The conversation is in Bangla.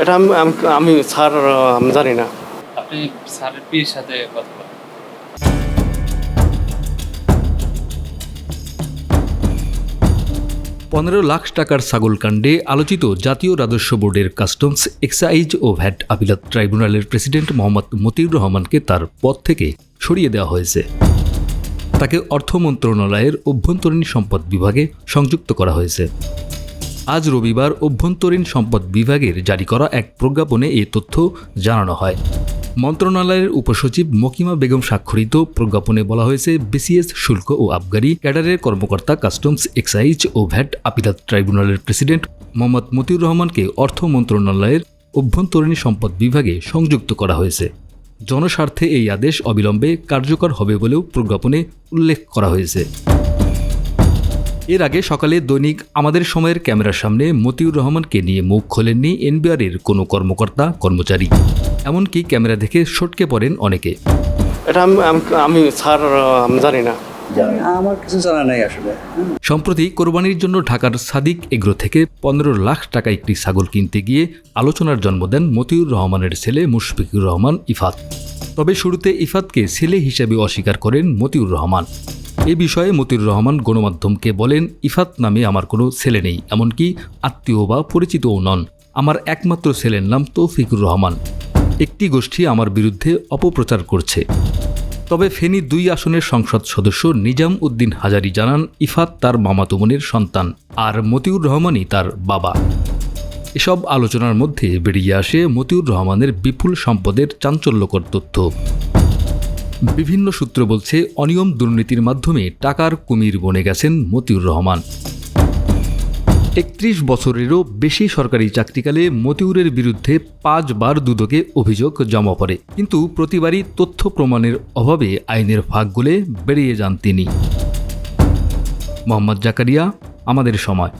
এটা আমি আমি- স্যার আমি জানি না। আপনি স্যারের পিয়ের সাথে কথা বলেন। পনেরো লাখ টাকার ছাগল কাণ্ডে আলোচিত জাতীয় রাজস্ব বোর্ডের কাস্টমস এক্সাইজ ও ভ্যাট আপিলাত ট্রাইব্যুনালের প্রেসিডেন্ট মোহাম্মদ মতিউর রহমানকে তার পদ থেকে সরিয়ে দেওয়া হয়েছে। তাকে অর্থ মন্ত্রণালয়ের অভ্যন্তরীণ সম্পদ বিভাগে সংযুক্ত করা হয়েছে। আজ রবিবার অভ্যন্তরীণ সম্পদ বিভাগের জারি করা এক প্রজ্ঞাপনে এ তথ্য জানানো হয়। মন্ত্রণালয়ের উপসচিব মকিমা বেগম স্বাক্ষরিত প্রজ্ঞাপনে বলা হয়েছে, বিসিএস শুল্ক ও আবগারি, ক্যাডারের কর্মকর্তা কাস্টমস এক্সাইজ ও ভ্যাট আপিলাত ট্রাইব্যুনালের প্রেসিডেন্ট মোহাম্মদ মতিউর রহমানকে অর্থ মন্ত্রণালয়ের অভ্যন্তরীণ সম্পদ বিভাগে সংযুক্ত করা হয়েছে। জনস্বার্থে এই আদেশ অবিলম্বে কার্যকর হবে বলেও প্রজ্ঞাপনে উল্লেখ করা হয়েছে। এর আগে সকালে দৈনিক আমাদের সময়ের ক্যামেরার সামনে মতিউর রহমানকে নিয়ে মুখ খোলেননি এনবিআরের কোনো কর্মকর্তা কর্মচারী। এমনকি ক্যামেরা দেখে সটকে পড়েন অনেকে। এটা আমি স্যার জানি না। আমার কিছু জানা নাই আসলে। সম্প্রতি কোরবানির জন্য ঢাকার সাদিক এগ্রো থেকে পনেরো লাখ টাকা একটি ছাগল কিনতে গিয়ে আলোচনার জন্ম দেন মতিউর রহমানের ছেলে মুশফিকুর রহমান ইফাত। তবে শুরুতে ইফাতকে ছেলে হিসেবে অস্বীকার করেন মতিউর রহমান। এ বিষয়ে মতিউর রহমান গণমাধ্যমকে বলেন, ইফাত নামে আমার কোনো ছেলে নেই, এমনকি আত্মীয় বা পরিচিতও নন। আমার একমাত্র ছেলের নাম তৌফিকুর রহমান। একটি গোষ্ঠী আমার বিরুদ্ধে অপপ্রচার করছে। তবে ফেনী দুই আসনের সংসদ সদস্য নিজাম উদ্দিন হাজারি জানান, ইফাত তার মামাতো বোনের সন্তান, আর মতিউর রহমানই তার বাবা। এসব আলোচনার মধ্যে বেরিয়ে আসে মতিউর রহমানের বিপুল সম্পদের চাঞ্চল্যকর তথ্য। বিভিন্ন সূত্র বলছে অনিয়ম দুর্নীতির মাধ্যমে টাকার কুমির বনে গেছেন মতিউর রহমান। একত্রিশ বছরেরও বেশি সরকারি চাকরিকালে মতিউরের বিরুদ্ধে পাঁচবার দুদকে অভিযোগ জমা পড়ে। কিন্তু প্রতিবারই তথ্য প্রমাণের অভাবে আইনের ফাঁক গলে বেরিয়ে যান তিনি। মোহাম্মদ জাকারিয়া, আমাদের সময়।